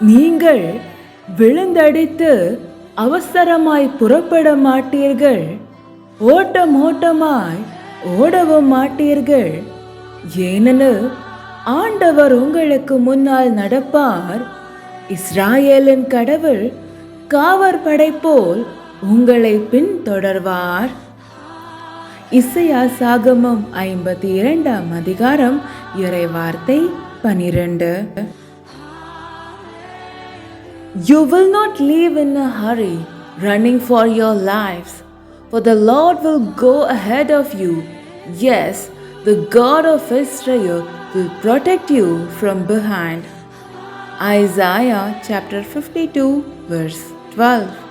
நீங்கள் விழுந்தடித்து அவசரமாய் புறப்பட மாட்டீர்கள். ஓட்டம் ஓட்டமாய் ஓடவும் மாட்டீர்கள். ஏனெனில் ஆண்டவர் உங்களுக்கு முன்னால் நடப்பார். இஸ்ராயேலின் கடவுள் காவர் போல் உங்களை பின்தொடர்வார். இசையா சாகமம் ஐம்பத்தி இரண்டாம் அதிகாரம் இறைவார்த்தை பனிரெண்டு. You will not leave in a hurry, running for your lives, for the Lord will go ahead of you. Yes, the God of Israel will protect you from behind. Isaiah chapter 52, verse 12.